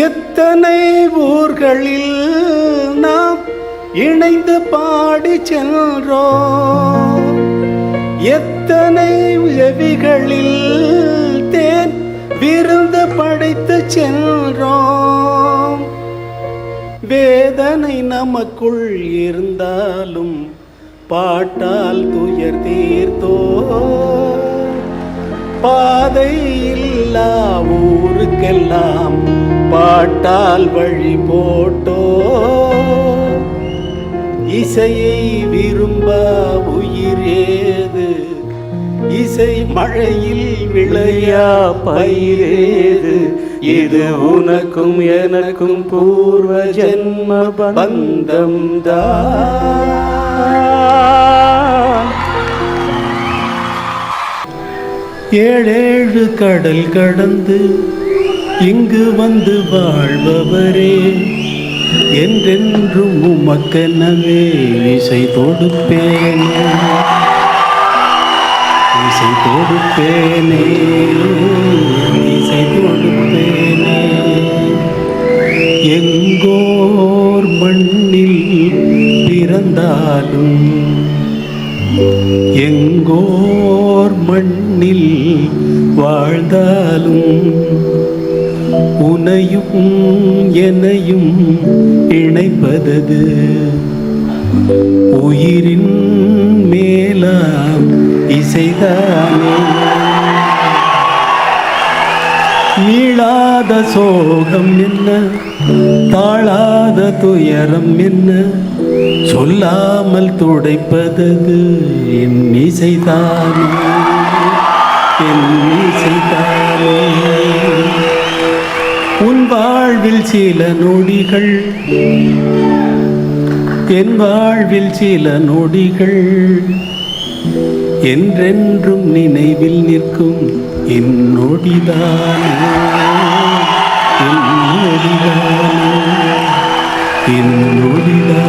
எத்தனை ஊர்களில் நாம் இணைந்து பாடி செல்றோம் எத்தனை உதவிகளில் தேன் விருந்து படைத்து செல்றோம் வேதனை நமக்குள் இருந்தாலும் பாட்டால் துயர் தீர்த்தோ பாதை இல்லா ஊருக்கெல்லாம் பாட்டால் வழி போட்டோ. இசையை விரும்ப உயிரேது இசை மழையில் விளையா பயிரேது. இது உனக்கும் எனக்கும் பூர்வ ஜென்ம பந்தம் தான். ஏழேழு கடல் கடந்து இங்கு வந்து வாழ்பவரே. என்றென்றும் உமக்கெனவே இசை தொடுப்பேனே. இசை தொடுப்பேனே. இசை தொடுப்பேனே. எங்கோர் மண்ணில் பிறந்தாலும் எங்கோர் மண்ணில் வாழ்ந்தாலும் உனையும் எனையும் இணைப்பதது. உயிரின் மேலாம் இசைதானே. மீளாத சோகம் என்ன? தாழாத துயரம் என்ன? சொல்லாமல் துடைப்பதது என் இசைதானே. என் இசைதானே. உன் வாழ்வில் சில நொடிகள் என் வாழ்வில் சில நொடிகள் என்றென்றும் நினைவில் நிற்கும் என் நொடிதானே. என் நொடிதானே. என் நொடிதான்.